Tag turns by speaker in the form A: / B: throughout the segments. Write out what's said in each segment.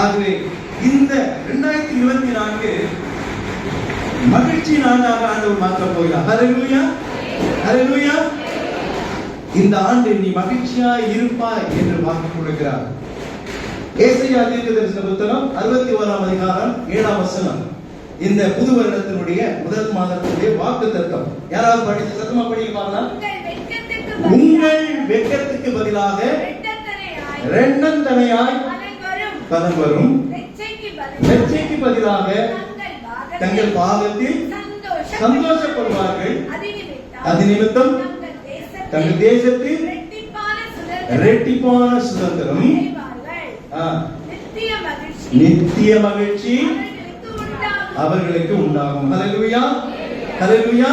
A: ஆகவே இந்த இரண்டாயிரத்தி இருபத்தி நான்கு மகிழ்ச்சி நாடாக ஆண்டவர் மாற்ற போகிறார். ஹalleluya. ஹalleluya. இந்த ஆண்டு நீ மகிழ்ச்சியாய் இருப்பாய் என்று வாக்கு கொடுக்கிறார். ஏசாயா தீர்க்கதரிசன புத்தகம் அறுபத்தி ஓராம் அதிகாரம் ஏழாம் வசனம். இந்த புது வருடத்தினுடைய முதல் மாதத்தினுடைய வாக்கு தத்துவம் யாராவது படிச்சு சத்தமா படிக்க பார்க்கலாம்
B: உங்கள் வெட்கத்திற்கு பதிலாக
A: ரெண்டந்தனையாய்
B: அனைவரும்
A: பதம் வரும். லட்சைக்கு பதிலாக
B: தங்கள் சந்தோஷம்
A: சந்தோஷப்படுவார்கள்.
B: அதிநிமித்தம்
A: அது நிமித்தம்
B: தங்கள் தேசத்தில் ரெட்டிப்பான சுதந்திரம் நித்திய மகிழ்ச்சி அவர்களுக்கு உண்டாகும்.
A: ஹalleluya. ஹalleluya.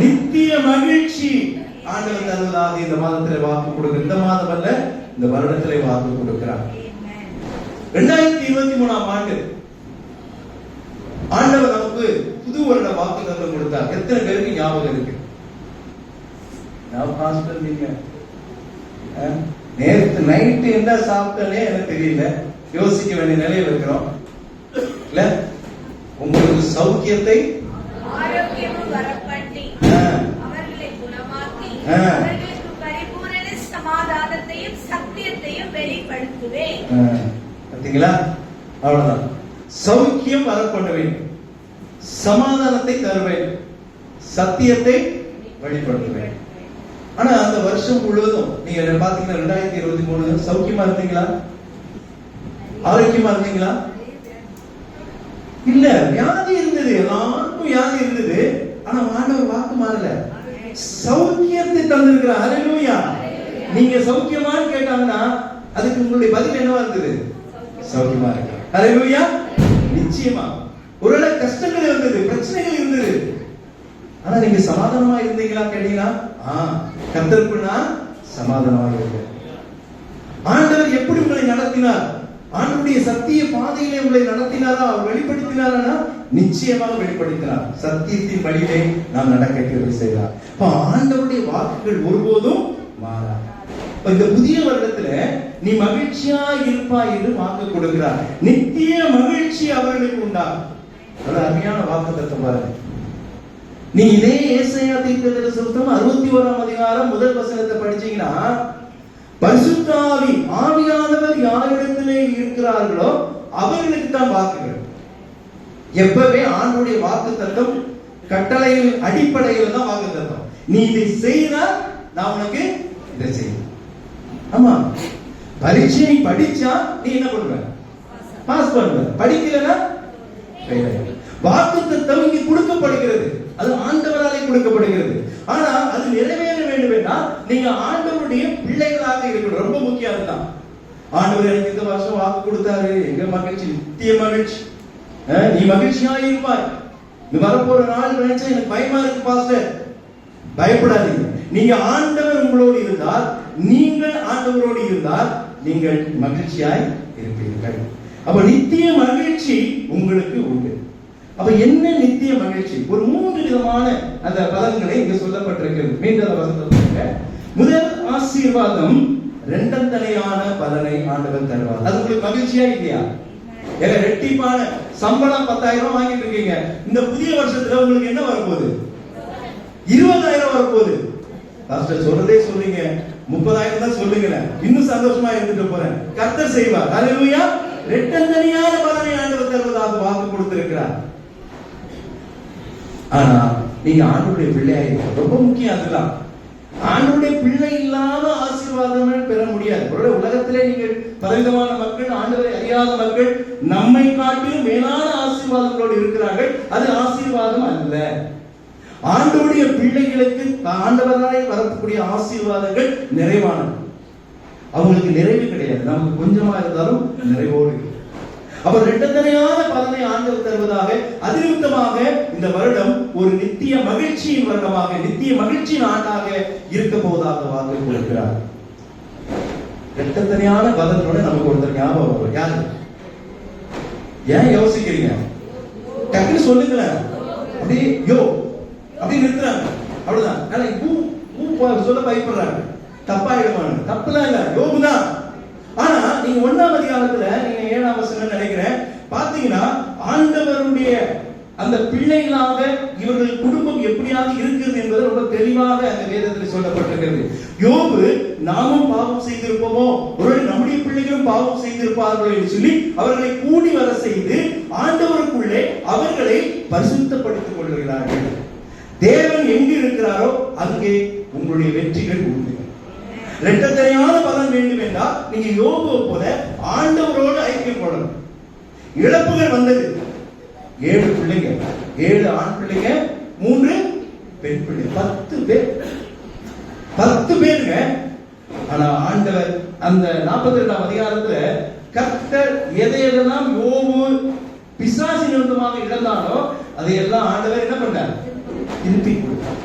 A: நித்திய மகிழ்ச்சி. ஆண்டவர் தருவதாக இந்த மாதத்திலே வாக்கு கொடுக்க இந்த மாதம் அல்ல இந்த வருடத்திலே வாக்கு கொடுக்கிறார். ரெண்டாயிரத்தி இருபத்தி மூணாம் ஆண்டு ஆண்டவர் நமக்கு புது வருட வாக்கு தத்தம் கொடுத்தார். எத்தனை பேருக்கு ஞாபகம் இருக்கு? நான் பாஸ்டர் நீங்க. அஹ், நேத்து நைட்டு என்ன சாப்பிட்டனே எனக்கு தெரியல. யோசிக்க வேண்டிய நிலையில இருக்கிறோம். இல்ல? உங்களுக்கு சௌக்கியத்தை?
B: சத்தியத்தையும் வெளிப்படுத்துவேன்.
A: பார்த்தீங்களா அவ்வளவுதான். சௌக்கியம் வரப்படுவேன் பண்ணுவேன் சமாதானத்தை தருவேன் சத்தியத்தை வழிபடுத்துவேன் ஆனா அந்த வருஷம் முழுவதும் நீங்க பாத்தீங்கன்னா ரெண்டாயிரத்தி இருபத்தி மூணு சௌக்கியமா இருந்தீங்களா? ஆரோக்கியமா இருந்தீங்களா? இல்ல வியாதி இருந்தது. எல்லாருக்கும் வியாதி இருந்தது. ஆனா ஆண்டவர் வாக்கு மாறல. சௌக்கியத்தை தந்திருக்கிற ஹalleluya. நீங்க சௌக்கியமான்னு கேட்டாங்கன்னா அதுக்கு உங்களுடைய பதில் என்னவா இருந்தது? சௌக்கியமா இருக்கு ஹalleluya. நிச்சயமா. ஒருவேளை கஷ்டங்கள் இருந்தது பிரச்சனைகள் இருந்தது. ஆனா நீங்க சமாதானமா இருந்தீங்களா கேட்டீங்களா? ஆ கத்தருக்குன்னா சமாதானமா இருந்தேன். ஆண்டவர் எப்படி உங்களை நடத்தினார்? ஆண்டுடைய சத்திய பாதையிலே உங்களை நடத்தினாரா? அவர் வெளிப்படுத்தினாரா நிச்சயமாக வெளிப்படுத்தினார். சத்தியத்தின் வழியிலே நாம் நடக்க கிருபை செய்தார். இப்ப ஆண்டவருடைய வாக்குகள் ஒருபோதும் மாறா இந்த புதிய வருடத்துல நீ மகிழ்ச்சியா இருப்பாய் என்று வாக்கு கொடுக்கிறார். நித்திய மகிழ்ச்சி அவர்களுக்கு உண்டாகும். அது அருமையான வாக்கு தத்துவம் பாருங்க. நீ இதே இயேசையா தீர்க்கத்தில் சுத்தம் அறுபத்தி ஓராம் அதிகாரம் முதல் வசனத்தை படிச்சீங்கன்னா பரிசுத்தாவி ஆவியானவர் யாரிடத்திலே இருக்கிறார்களோ அவர்களுக்கு தான் வாக்குகள் எப்பவே ஆண்டுடைய வாக்கு தத்துவம் கட்டளையின் அடிப்படையில் தான் வாக்கு தத்துவம். நீ இதை செய்தால் நான் உனக்கு இதை செய்வேன். ஆமா. பரீட்சை படிச்சா நீ என்ன பண்ணுவ? பாஸ் பண்ணுவ. படிக்கலன்னா fail ஆயிடுவ. வாக்கு தத்துவம் கொடுக்கப்படுகிறது. அது ஆண்டவராலே கொடுக்கப்படுகிறது. ஆனா அது நிறைவேற வேண்டும் என்றால் நீங்க ஆண்டவருடைய பிள்ளைகளாக இருக்கணும். ரொம்ப முக்கியம் அதுதான். ஆண்டவர் எனக்கு இந்த வருஷம் வாக்கு கொடுத்தாரு. எங்க மகிழ்ச்சி? நித்திய மகிழ்ச்சி. நீ மகிழ்ச்சியா இருப்பாய். நீ வரப்போற நாள் நினைச்சா எனக்கு பயமா இருக்கு பாஸ்டர். பயப்படாதீங்க. நீங்க ஆண்டவர் உங்களோடு இருந்தால் நீங்கள் ஆண்டவரோடு இருந்தால் நீங்கள் மகிழ்ச்சியாய் இருப்பீர்கள். அப்ப நித்திய மகிழ்ச்சி உங்களுக்கு உண்டு. அப்ப என்ன நித்திய மகிழ்ச்சி? ஒரு மூன்று விதமான அந்த பலன்களை இங்க சொல்லப்பட்டிருக்கிறது மீண்டும் அந்த வசனத்தை முதல் ஆசீர்வாதம் ரெண்டந்தனையான பலனை ஆண்டவர் தருவார். அது உங்களுக்கு மகிழ்ச்சியா இல்லையா? ஏங்க ரெட்டிப்பான சம்பளம் பத்தாயிரம் ரூபாய் வாங்கிட்டு இருக்கீங்க. இந்த புதிய வருஷத்துல உங்களுக்கு என்ன வரப்போகுது? இருபதாயிரம் வரப்போகுது. பாஸ்டர் சொல்றதே சொல்றீங்க. முப்பதாயிரம் தான் சொல்லுங்களேன் இன்னும் சந்தோஷமா இருந்துட்டு போறேன். கர்த்தர் செய்வார். ஹalleluya ரெட்டந்தனியான பலனை ஆண்டவர் தருவதாக வாக்கு கொடுத்திருக்கிறார். ஆனா நீங்க ஆண்டுடைய பிள்ளையா இருக்க ரொம்ப முக்கியம் அதெல்லாம் ஆண்டுடைய பிள்ளை இல்லாத ஆசீர்வாதம் பெற முடியாது. உலகத்திலே நீங்கள் பலவிதமான மக்கள் ஆண்டவரை அறியாத மக்கள் நம்மை காட்டிலும் மேலான ஆசீர்வாதங்களோடு இருக்கிறார்கள். அது ஆசீர்வாதம் அல்ல. ஆண்டவருடைய பிள்ளைகளுக்கு ஆண்டவராய் வரக்கூடிய ஆசீர்வாதங்கள் நிறைவானது. அவங்களுக்கு நிறைவு கிடையாது. நமக்கு கொஞ்சமா இருந்தாலும் நிறைவோடு அவர் அப்ப இரட்டத்தனையான பலனை ஆண்டவர் தருவதாக அதிருப்தமாக இந்த வருடம் ஒரு நித்திய மகிழ்ச்சியின் வருடமாக நித்திய மகிழ்ச்சியின் ஆண்டாக இருக்க போவதாக வாக்கு கொடுக்கிறார் இரட்டத்தனையான பலனோட நமக்கு ஒருத்தர் ஞாபகம் வரும். யாரு? ஏன் யோசிக்கிறீங்க? டக்குன்னு சொல்லுங்களேன். அப்படியே யோ அப்படி நிறுத்துறாங்க. அவ்வளவுதான். ஆனா பூ பூ சொல்ல பயப்படுறாங்க. தப்பாயிடுவாங்க தப்புலாம் இல்ல. யோபு தான் ஆனா நீங்க ஒன்னாம் அதிகாரத்துல நீங்க ஏழாம் வசனம் நினைக்கிறேன். பாத்தீங்கன்னா ஆண்டவருடைய அந்த பிள்ளைகளாக இவர்கள் குடும்பம் எப்படியாக இருக்கிறது என்பது ரொம்ப தெளிவாக அந்த வேதத்தில் சொல்லப்பட்டிருக்கிறது. யோபு நாமும் பாவம் செய்திருப்போமோ? ஒருவேளை நம்முடைய பிள்ளைகளும் பாவம் செய்திருப்பார்கள் என்று சொல்லி அவர்களை கூடி வர செய்து ஆண்டவருக்குள்ளே அவர்களை பரிசுத்தப்படுத்திக் கொள்கிறார்கள். தேவன் எங்கு இருக்கிறாரோ அங்கே உங்களுடைய வெற்றிகள் உண்டு. இரட்டத்தனையான பலன் வேண்டும் என்றால் நீங்க யோபுவை போல ஆண்டவரோடு ஐக்கியம் கொள்ளணும் இழப்புகள் வந்தது. ஏழு பிள்ளைங்க ஏழு ஆண் பிள்ளைங்க மூன்று பெண் பிள்ளை. பத்து பேர். பத்து பேருங்க. ஆனா ஆண்டவர் அந்த நாற்பத்தி ரெண்டாம் அதிகாரத்துல கர்த்தர் எதை எதெல்லாம் யோபு பிசாசி நிமித்தமாக இழந்தாலோ அதையெல்லாம் ஆண்டவர் என்ன பண்ணார்? திருப்பி கொடுத்தார்.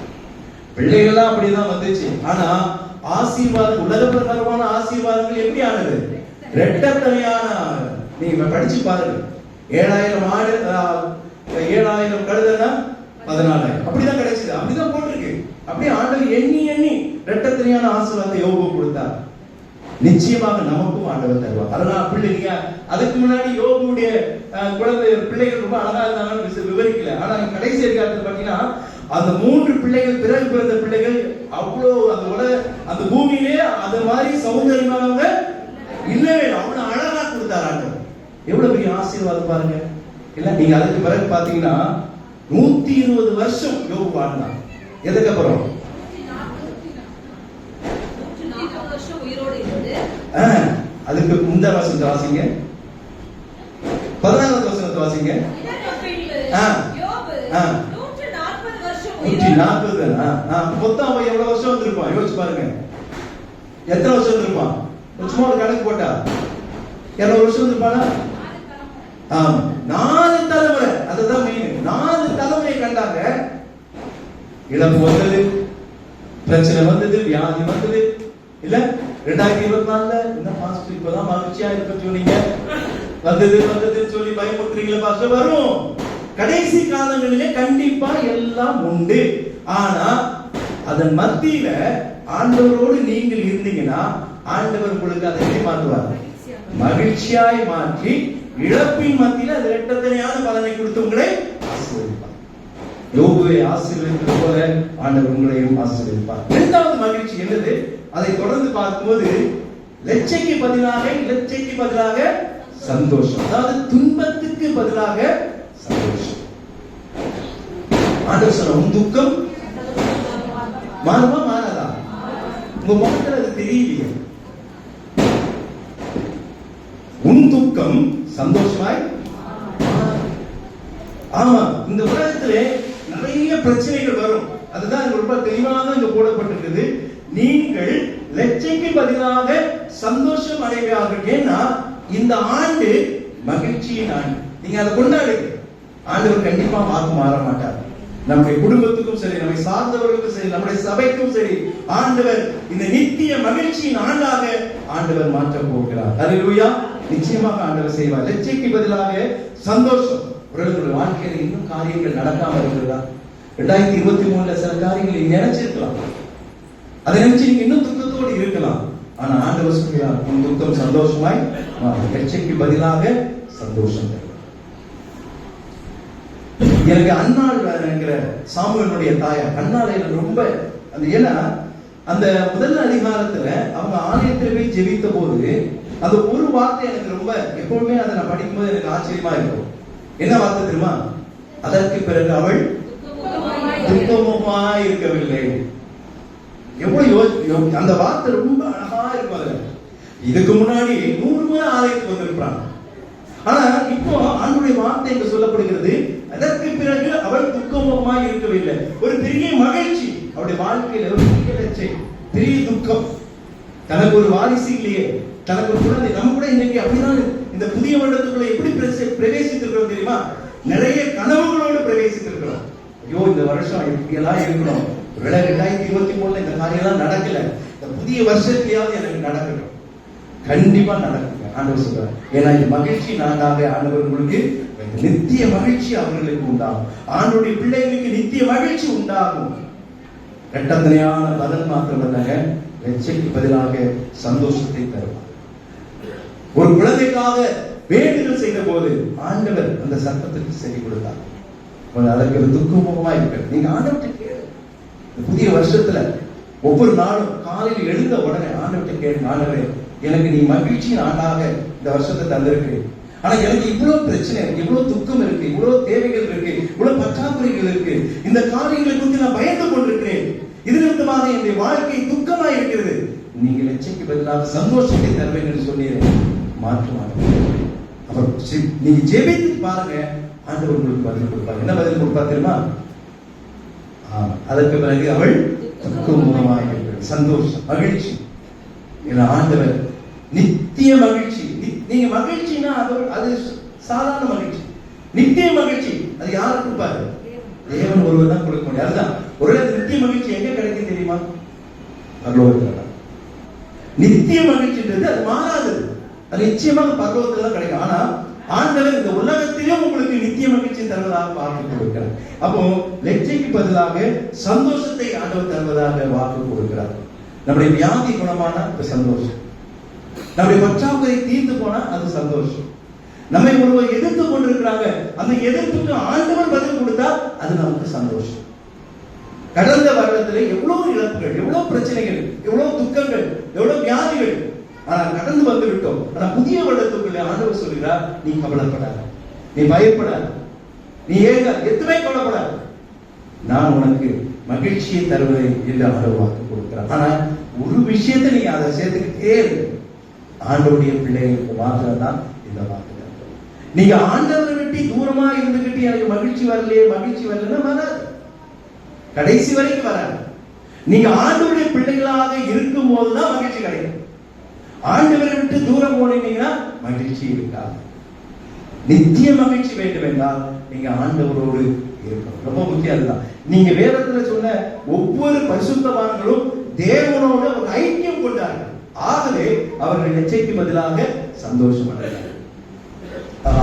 A: பிள்ளைகள்லாம் அப்படிதான் வந்துச்சு. ஆனா ஆசீர்வாதம் உலக ஆசீர்வாதங்கள் எப்படி ஆனது? ரெட்டத்தனையான நீங்க படிச்சு பாருங்க. ஏழாயிரம் ஆடு ஏழாயிரம் கழுதனா பதினாலாயிரம். அப்படிதான் கிடைச்சது. அப்படிதான் போட்டிருக்கு. அப்படியே ஆண்டவர் எண்ணி எண்ணி ரெட்டத்தனையான ஆசீர்வாதத்தை யோகம் கொடுத்தார். நிச்சயமாக நமக்கும் ஆண்டவர் தருவார். அதனால பிள்ளைங்க அதுக்கு முன்னாடி யோகமுடைய அஹ், குழந்தை பிள்ளைகள் ரொம்ப அழகா இருந்தாங்கன்னு விவரிக்கல. ஆனா கடைசி அதிகாரத்தில் பாத்தீங்கன்னா அந்த மூன்று பிள்ளைகள் பிறகு பிறந்த பிள்ளைகள் அவ்வளோ அந்த உலக அந்த பூமியிலே அந்த மாதிரி சௌந்தரியமானவங்க இல்லவே அவ்வளோ அவ்வளவு அழகா கொடுத்தாராங்க. எவ்வளவு பெரிய ஆசீர்வாதம் பாருங்க. இல்ல நீங்க அதுக்கு பிறகு பாத்தீங்கன்னா நூத்தி இருபது வருஷம் யோகு வாழ்ந்தான். எதுக்கு அப்புறம்? ஆ, அதுக்கு முந்த வசனத்தை வாசிங்க. பதினாலாவது வசனத்தை வாசிங்க. ஆ. ஆ.
C: நூற்று நாற்பது வருஷம்
A: நூற்றி நாற்பது மொத்தம் அவன் எவ்வளவு வருஷம் வந்திருப்பான்? யோசிச்சு பாருங்க. எத்தனை வருஷம் வந்திருப்பான்? ஒரு சும்மா ஒரு கணக்கு போட்டா? இரநூறு வருஷம் வந்திருப்பானா? ஆமா. நாலு தலைமுறை. அதுதான் மெயின் நாலு தலைமுறையை கண்டாங்க. இழப்பு வந்தது. பிரச்சனை வந்தது. வியாதி வந்தது. இல்ல ரெண்டாயிரத்தி இருபத்தி நாலுல இந்த பாஸ்டர் இப்பதான் மகிழ்ச்சியா இருக்க சொன்னீங்க. வந்தது வந்ததுன்னு சொல்லி பயமுறுத்துறீங்களா பாஸ்டர். வரும். கடைசி காலங்களிலே கண்டிப்பா எல்லாம் உண்டு. ஆனா அதன் மத்தியில ஆண்டவரோடு நீங்கள் இருந்தீங்கன்னா ஆண்டவர் உங்களுக்கு அதை எப்படி மாற்றுவார்? மகிழ்ச்சியாய் மாற்றி இழப்பின் மத்தியில அது இரட்டத்தனையான பலனை கொடுத்து உங்களை ஆசீர்வதிப்பார். யோபுவை ஆசீர்வதிப்பது போல ஆண்டவர் உங்களையும் ஆசீர்வதிப்பார். இரண்டாவது மகிழ்ச்சி என்னது? அதை தொடர்ந்து பார்க்கும்போது லட்சைக்கு பதிலாக லட்சைக்கு பதிலாக சந்தோஷம். அதாவது துன்பத்துக்கு பதிலாக ஆண்டவர் சொன்ன உன் துக்கம்? மாறுமா மாறாதா? உங்க முகத்துல அது தெரியலையே. உன் துக்கம் சந்தோஷமாய் ஆமா இந்த உலகத்திலே நிறைய பிரச்சனைகள் வரும். அதுதான் ரொம்ப தெளிவாக இங்க போடப்பட்டிருக்குது. நீங்கள் லட்சைக்கு பதிலாக சந்தோஷம் அடைவார்கள் ஏன்னா இந்த ஆண்டு மகிழ்ச்சியின் ஆண்டு. நீங்க அதை கொண்டாடுங்க. ஆண்டவர் கண்டிப்பா மாற்று மாற மாட்டார். நம்முடைய குடும்பத்துக்கும் சரி நம்மை சார்ந்தவர்களுக்கும் சரி நம்முடைய சபைக்கும் சரி ஆண்டவர் இந்த நித்திய மகிழ்ச்சியின் ஆண்டாக ஆண்டவர் மாற்ற போகிறார். அல்லேலூயா நிச்சயமாக ஆண்டவர் செய்வார். லட்சிக்கு பதிலாக சந்தோஷம். உங்களுடைய வாழ்க்கையில இன்னும் காரியங்கள் நடக்காம இருக்கிறதா ரெண்டாயிரத்தி இருபத்தி மூணுல சில காரியங்களை நினைச்சிருக்கலாம். அதை நினைச்சு நீங்க இன்னும் துக்கத்தோடு இருக்கலாம். ஆனா ஆண்டவர் சொல்கிறார் உன் துக்கம் சந்தோஷமாய் லட்சிக்கு பதிலாக சந்தோஷம். எனக்கு அண்ணாள் என்கிற சாமுவேலுடைய தாயார். அன்னாள் எனக்கு ரொம்ப அந்த ஏன்னா அந்த முதல் அதிகாரத்துல அவங்க ஆலயத்தில் போய் ஜெபித்த போது அந்த ஒரு வார்த்தை எனக்கு ரொம்ப எப்பவுமே அதை நான் படிக்கும்போது எனக்கு ஆச்சரியமா இருக்கும். என்ன வார்த்தை தெரியுமா? அதற்கு பிறகு அவள் துக்கமுமாய் இருக்கவில்லை. எவ்வளவு யோ- அந்த வார்த்தை ரொம்ப அழகா இருக்கும் அதுல. இதுக்கு முன்னாடி நூறு முறை ஆலயத்துக்கு வந்திருப்பாங்க. ஆனா இப்போ ஆண்டுடைய வார்த்தை இங்கு சொல்லப்படுகிறது அதற்கு பிறகு அவள் துக்கமுமாய் இருக்கவில்லை. ஒரு பெரிய மகிழ்ச்சி அவருடைய வாழ்க்கையில ஒரு பெரிய லட்சை பெரிய துக்கம். தனக்கு ஒரு வாரிசு இல்லையே. தனக்கு ஒரு குழந்தை. நம்ம கூட இன்னைக்கு அப்படிதான் இந்த புதிய வருடத்துக்குள்ள எப்படி பிரவேசித்திருக்கிறோம் தெரியுமா? நிறைய கனவுகளோடு பிரவேசித்திருக்கிறோம். ஐயோ இந்த வருஷம் இப்படியெல்லாம் இருக்கணும். ஒருவேளை ரெண்டாயிரத்தி இருபத்தி மூணுல இந்த காரியம் எல்லாம் நடக்கல. இந்த புதிய வருஷத்துலயாவது எனக்கு நடக்கணும் கண்டிப்பா நடக்குங்க ஆண்டவர் சொல்றாரு. ஏன்னா இந்த மகிழ்ச்சி நானாக ஆண்டவர் உங்களுக்கு நித்திய மகிழ்ச்சி அவர்களுக்கு உண்டாகும். ஆண்டுடைய பிள்ளைகளுக்கு நித்திய மகிழ்ச்சி உண்டாகும். இரட்டத்தனையான பதில் மாத்திரம் இல்லைங்க பதிலாக சந்தோஷத்தை தருவார். ஒரு குழந்தைக்காக வேண்டுதல் செய்த போது ஆண்டவர் அந்த சத்தத்துக்கு செவி கொடுத்தார். அதற்கு ஒரு துக்கமுகமா இருக்கிறது நீங்க ஆண்டவர்கிட்ட கேளு. புதிய வருஷத்துல ஒவ்வொரு நாளும் காலையில் எழுந்த உடனே ஆண்டவர்கிட்ட கேளுங்க ஆண்டவரே எனக்கு நீ மகிழ்ச்சியின் ஆண்டாக இந்த வருஷத்தை தந்திருக்கு. ஆனா எனக்கு இவ்வளவு பிரச்சனை இவ்வளவு துக்கம் இருக்கு இவ்வளவு தேவைகள் இருக்கு இவ்வளவு பற்றாக்குறைகள் இருக்கு. இந்த காரியங்களை குறித்து நான் பயந்து கொண்டிருக்கிறேன். இது நிமித்தமாக என்னுடைய வாழ்க்கை துக்கமா இருக்கிறது. நீங்க லட்சைக்கு பதிலாக சந்தோஷத்தை தருவேன் என்று சொன்னீரே. மாற்றுவாங்க அப்புறம் நீங்க ஜெபித்து பாருங்க. ஆண்டவர் உங்களுக்கு பதில் கொடுப்பாங்க என்ன பதில் கொடுப்பா தெரியுமா? அதற்கு பிறகு அவள் துக்கம் மூலமாக சந்தோஷம் மகிழ்ச்சி. இதுல ஆண்டவர் நித்திய மகிழ்ச்சி. நீங்க மகிழ்ச்சினா அது அது சாதாரண மகிழ்ச்சி. நித்திய மகிழ்ச்சி அது யாரு கொடுப்பாரு? தேவன் ஒருவர் தான் கொடுக்க முடியும். அதுதான். ஒரு நித்திய மகிழ்ச்சி எங்க கிடைக்கும் தெரியுமா? பரலோகத்துல. நித்திய மகிழ்ச்சின்றது அது மாறாது அது நிச்சயமாக பரலோகத்துல தான் கிடைக்கும். ஆனா ஆண்டவர் இந்த உலகத்திலும் உங்களுக்கு நித்திய மகிழ்ச்சி தருவதாக வாக்கு கொடுக்கிறார். அப்போ லெச்சைக்கு பதிலாக சந்தோஷத்தை ஆண்டவர் தருவதாக வாக்கு கொடுக்கிறார். நம்முடைய வியாதி குணமான சந்தோஷம். நம்முடைய பற்றாக்குறை தீர்ந்து போனா அது சந்தோஷம். நம்மை ஒருவர் எதிர்த்து கொண்டிருக்கிறாங்க அந்த எதிர்ப்புக்கு ஆண்டவன் பதில் கொடுத்தா அது நமக்கு சந்தோஷம். கடந்த வருடத்திலே எவ்வளவு இழப்புகள் எவ்வளவு பிரச்சனைகள் எவ்வளவு துக்கங்கள் எவ்வளவு வியாதிகள். ஆனால் கடந்து வந்து விட்டோம் ஆனா புதிய வருடத்துக்குள்ளே ஆண்டவர் சொல்கிறார் நீ கவலைப்படாத நீ பயப்படாத நீ ஏங்க எதுவுமே கவலைப்படாத. நான் உனக்கு மகிழ்ச்சியை தருவதை என்று ஆண்டவர் வாக்கு கொடுக்கிறார். ஆனா ஒரு விஷயத்தை நீ அதை சேர்த்துக்கிட்டே இருக்கு ஆண்டவருடைய பிள்ளைகளுக்கு மாத்திரம் தான் இந்த வாக்கு நீங்க ஆண்டவரை விட்டு தூரமா இருந்துகிட்டு எனக்கு மகிழ்ச்சி வரலையே மகிழ்ச்சி வரலன்னா வராது. கடைசி வரைக்கும் வராது. நீங்க ஆண்டவருடைய பிள்ளைகளாக இருக்கும் போதுதான் மகிழ்ச்சி கிடைக்கும். ஆண்டவரை விட்டு தூரம் போனீங்கன்னா மகிழ்ச்சி இருக்காது. நித்திய மகிழ்ச்சி வேண்டும் என்றால் நீங்க ஆண்டவரோடு இருக்கணும். ரொம்ப முக்கியம் அதுதான். நீங்க வேதத்துல சொன்ன ஒவ்வொரு பரிசுத்தவான்களும் தேவனோட ஒரு ஐக்கியம் கொண்டார்கள். ஆகவே அவர்கள் எச்சைக்கு பதிலாக சந்தோஷம் அடைந்தார்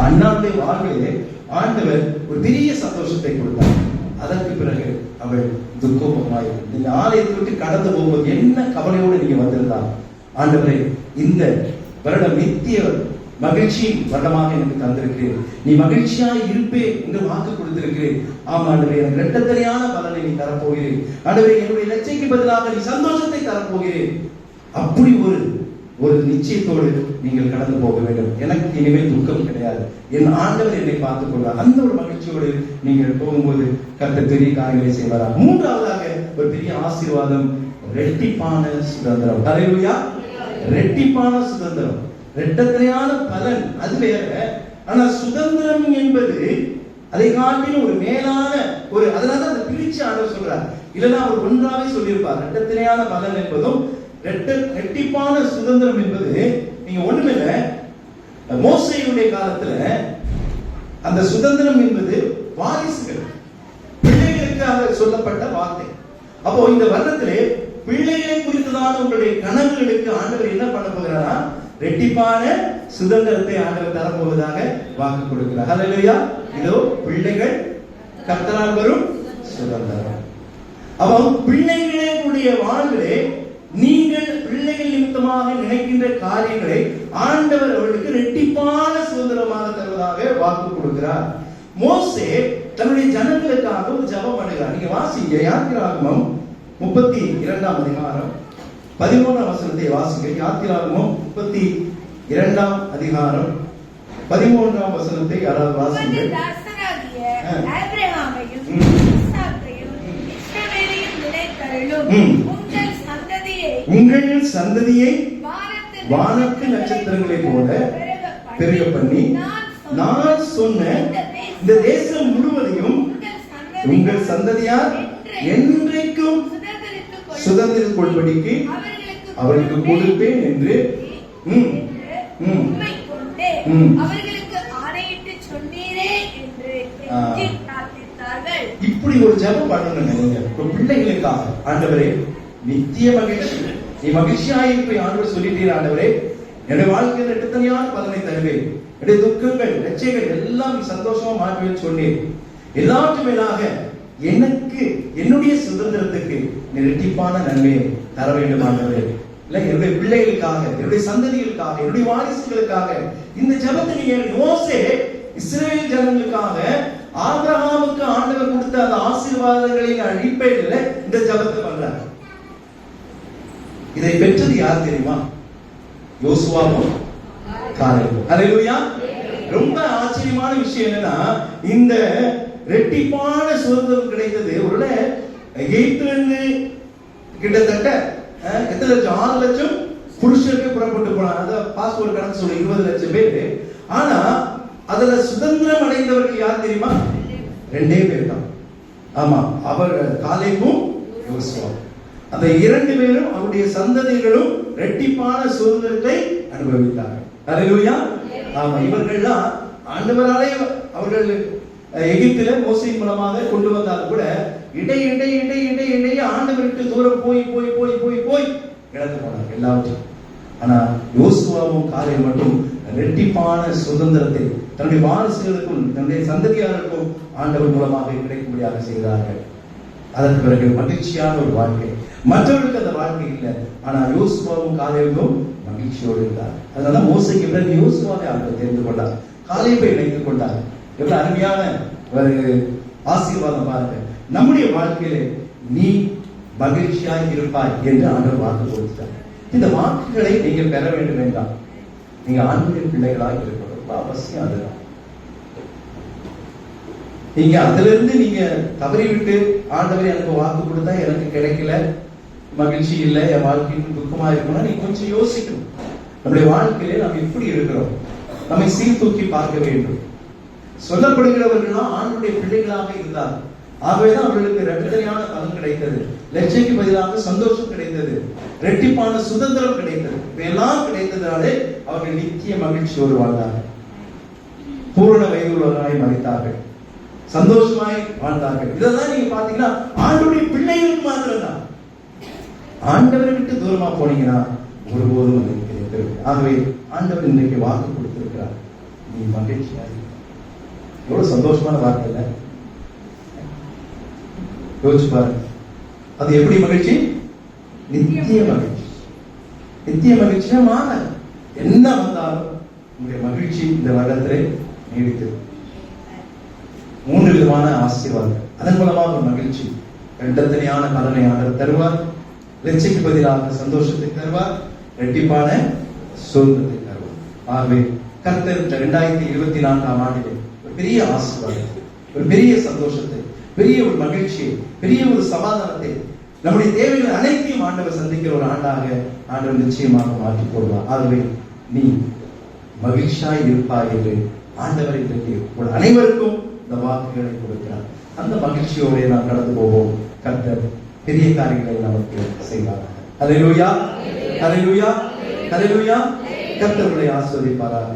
A: அண்ணாவுடைய வாழ்விலே ஆண்டவர் ஒரு பெரிய சந்தோஷத்தை கொடுத்தார். அதற்கு பிறகு அவள் துக்கோபமாய் நீங்க ஆலயத்தை விட்டு கடந்து போகும்போது என்ன கவலையோடு நீங்க வந்திருந்தால்? ஆண்டவரே இந்த வருடம் நித்திய மகிழ்ச்சியின் வருடமாக எனக்கு தந்திருக்கிறேன் நீ மகிழ்ச்சியாய் இருப்பே என்று வாக்கு கொடுத்திருக்கிறேன். ஆமா ஆண்டவரே எனக்கு இரட்டத்தனையான பலனை நீ தரப்போகிறேன். ஆண்டவரே என்னுடைய லட்சைக்கு பதிலாக நீ சந்தோஷத்தை தரப்போகிறேன். அப்படி ஒரு ஒரு நிச்சயத்தோடு நீங்கள் கடந்து போக வேண்டும். எனக்கு இனிமேல் துக்கம் கிடையாது. என் ஆண்டவர் என்னை பார்த்துக் கொள்வார் அந்த ஒரு மகிழ்ச்சியோடு நீங்கள் போகும்போது கர்த்தர் பெரிய காரியங்களை செய்வாரா? மூன்றாவதாக ஒரு பெரிய ஆசீர்வாதம் ரெட்டிப்பான சுதந்திரம். ஹalleluya ரெட்டிப்பான சுதந்திரம். ரெட்டத்திரையான பலன். அது வேற. ஆனா சுதந்திரம் என்பது அதை காட்டிலும் ஒரு மேலான ஒரு அதனால தான் பிரிச்சு ஆண்டவர் சொல்றார். இல்லைன்னா அவர் ஒன்றாவே சொல்லியிருப்பார். ரெட்டத்திரையான பலன் என்பதும் ரெட்ட ரெட்டிப்பான சுதந்திரம் என்பது நீங்க ஒண்ணுமில்ல மோசையுடைய காலத்துல அந்த சுதந்திரம் என்பது வாரிசுகள். பிள்ளைகளுக்காக சொல்லப்பட்ட வார்த்தை. அப்போ இந்த வருடத்திலே பிள்ளைகளை குறித்ததான உங்களுடைய கனவுகளுக்கு ஆண்டவர் என்ன பண்ண போகிறாரா? ரெட்டிப்பான சுதந்திரத்தை ஆண்டவர் தரப்போவதாக வாக்கு கொடுக்கிறார். ஹalleluya. இதோ பிள்ளைகள் கர்த்தரால் வரும் சுதந்திரம். அப்போ பிள்ளைகளுடைய வாழ்விலே நீங்கள் பிள்ளைகள் நிமித்தமாக நினைக்கின்ற காரியங்களை ஆண்டவர் அவர்களுக்கு ரெட்டிப்பான சுதந்திரமாக தருவதாக வாக்கு கொடுக்கிறார். மோசே தன்னுடைய ஜனங்களுக்காக ஒரு ஜெபம் பண்ணுகிறார். நீங்க வாசிங்க. யாத்திராகமம் முப்பத்தி இரண்டாம் அதிகாரம் பதிமூணாம் வசனத்தை வாசிங்க. யாத்திராகமம் முப்பத்தி இரண்டாம் அதிகாரம் பதிமூன்றாம் வசனத்தை யாராவது வாசிங்க.
B: ஆபிரகாமையும் இஸ்ரவேலையும். உங்கள் சந்ததியை வானத்து
A: நட்சத்திரங்களைப் போல பெருக பண்ணி நான் சொன்ன இந்த தேசம் முழுவதையும்
B: உங்கள் சந்ததியார்
A: என்றைக்கும். சுதந்திரக் கொள்படிக்கு
B: அவர்களுக்கு
A: அவர்களுக்கு கொடுப்பேன் என்று. இப்படி ஒரு ஜெபம் உங்க பிள்ளைகளுக்காக. ஆண்டவரே நித்திய மகிழ்ச்சி நீ மகிழ்ச்சியாய் போய் ஆண்டவர் சொல்லிட்டீர் ஆண்டவரே. என்னுடைய வாழ்க்கையில் எடுத்தனையான பலனை தருவேன். என்னுடைய துக்கங்கள் லட்சியங்கள் எல்லாம் சந்தோஷமா மாற்றுவேன் சொன்னேன் எல்லாற்று மேலாக எனக்கு என்னுடைய சுதந்திரத்துக்கு நீ இரட்டிப்பான நன்மையை தர வேண்டும் ஆண்டவரே. இல்ல என்னுடைய பிள்ளைகளுக்காக என்னுடைய சந்ததிகளுக்காக என்னுடைய வாரிசுகளுக்காக இந்த ஜபத்தை நீங்க யோசே இஸ்ரேல் ஜனங்களுக்காக ஆபிரகாமுக்கு ஆண்டவர் கொடுத்த அந்த ஆசீர்வாதங்களின் அடிப்படையில் இந்த ஜபத்தை இதை பெற்றது யார் தெரியுமா? யோசுவாவும் காலேபும் ரொம்ப ஆச்சரியமான விஷயம் என்னன்னா இந்த ரெட்டிப்பான சுதந்திரம் கிடைத்தது ஒருவேளை எகிப்துல இருந்து கிட்டத்தட்ட எத்தனை லட்சம்? ஆறு லட்சம் புருஷருக்கு புறப்பட்டு போனாங்க. அதை பாஸ்போர்ட் கணக்கு சொல்ல இருபது லட்சம் பேரு. ஆனா அதுல சுதந்திரம் அடைந்தவர்கள் யார் தெரியுமா? ரெண்டே பேர் தான். ஆமா அவர் காலேபும் யோசுவா. அந்த இரண்டு பேரும் அவருடைய சந்ததிகளும் ரெட்டிப்பான சுதந்திரத்தை அனுபவித்தார்கள். அல்லேலூயா ஆமா இவர்கள்லாம் ஆண்டவராலே அவர்கள் எகிப்தில மோசையின் மூலமாக கொண்டு வந்தாலும் கூட இடை இடை இடை இடை இடையே ஆண்டவருக்கு தூரம் போய் போய் போய் போய் போய் இழந்து போனாங்க எல்லாவற்றையும். ஆனா யோசுவாவும் காலை மட்டும் ரெட்டிப்பான சுதந்திரத்தை தன்னுடைய வாரிசுகளுக்கும் தன்னுடைய சந்ததியாளருக்கும் ஆண்டவர் மூலமாக கிடைக்கும்படியாக செய்தார்கள். அதற்கு பிறகு மகிழ்ச்சியான ஒரு வாழ்க்கை. மற்றவர்களுக்கு அந்த வாழ்க்கை இல்லை. ஆனா யோசுவாவும் காலையிலும் மகிழ்ச்சியோடு இருந்தார். அதனால மோசைக்கு பிறகு யோசுவாவை அவர் தெரிந்து கொண்டார். போய் இணைத்துக் கொண்டார். எவ்வளவு அருமையான ஒரு ஆசீர்வாதம் பாருங்க. நம்முடைய வாழ்க்கையிலே நீ மகிழ்ச்சியாய் இருப்பாய் என்று ஆண்டவர் வாக்கு கொடுத்தார். இந்த வாக்குகளை நீங்கள் பெற வேண்டும் என்றால் நீங்க ஆண்களின் பிள்ளைகளாக இருக்கணும். ரொம்ப அவசியம் அதுதான். நீங்க அதுல இருந்து நீங்க தவறிவிட்டு ஆண்டவரை எனக்கு வாக்கு கொடுத்தா எனக்கு கிடைக்கல. மகிழ்ச்சி இல்லை என் வாழ்க்கையும் துக்கமா இருக்கணும்னா நீ கொஞ்சம் யோசிக்கணும். நம்முடைய வாழ்க்கையிலே நாம் எப்படி இருக்கிறோம்? நம்மை சீர்தூக்கி பார்க்க வேண்டும். சொல்லப்படுகிறவர்கள்லாம் ஆண்டுடைய பிள்ளைகளாக இருந்தார் ஆகவேதான் அவர்களுக்கு ரெட்டத்தனையான பலன் கிடைத்தது. லட்சைக்கு பதிலாக சந்தோஷம் கிடைத்தது. ரெட்டிப்பான சுதந்திரம் கிடைத்தது. இவையெல்லாம் கிடைத்ததாலே அவர்கள் நித்திய மகிழ்ச்சியோடு வாழ்ந்தார்கள். பூரண வயதுள்ளவர்களாய் மறைத்தார்கள். சந்தோஷமாய் வாழ்ந்தார்கள். இதெல்லாம் நீங்க பாத்தீங்கன்னா ஆண்டுடைய பிள்ளைகளுக்கு மாத்திரம் தான் ஆண்டவரை விட்டு தூரமா போனீங்கன்னா ஒருபோதும் அது கிடைக்கிறது ஆகவே ஆண்டவர் இன்றைக்கு வாக்கு கொடுத்திருக்கிறார். நீ மகிழ்ச்சியா எவ்வளவு சந்தோஷமான வார்த்தை இல்ல? யோசிச்சு பாருங்க. அது எப்படி மகிழ்ச்சி? நித்திய மகிழ்ச்சி. நித்திய மகிழ்ச்சியா மாற. என்ன வந்தாலும் உங்களுடைய மகிழ்ச்சி இந்த வருடத்திலே நீடித்தது மூன்று விதமான ஆசீர்வாதம் அதன் மூலமாக ஒரு மகிழ்ச்சி. இரண்டத்தனையான பலனை ஆண்டவர் தருவார். லட்சிக்கு பதிலாக சந்தோஷத்தை தருவார் ரெட்டிப்பான சுதந்திரத்தை தருவார். ஆகவே கர்த்தர் இந்த இரண்டாயிரத்தி இருபத்தி நான்காம் ஆண்டிலே ஒரு பெரிய ஆசீர்வாதத்தை ஒரு பெரிய சந்தோஷத்தை பெரிய ஒரு மகிழ்ச்சியை பெரிய ஒரு சமாதானத்தை நம்முடைய தேவைகள் அனைத்தையும் ஆண்டவர் சந்திக்கிற ஒரு ஆண்டாக ஆண்டவர் நிச்சயமாக மாற்றி கொள்வார். ஆகவே நீ மகிழ்ச்சியாய் இருப்பாய் என்று ஆண்டவரை பற்றி உங்கள் அனைவருக்கும் இந்த வாக்குகளை கொடுக்கிறார். அந்த மகிழ்ச்சியோட நாம் கடந்து போவோம். கர்த்தர் பெரிய காரியங்களை நமக்கு செய்வார். அலையூயா அலையூயா அலையூயா கர்த்தர் ஆஸ்வதிப்பாராக ஆசீர்வதிப்பாராக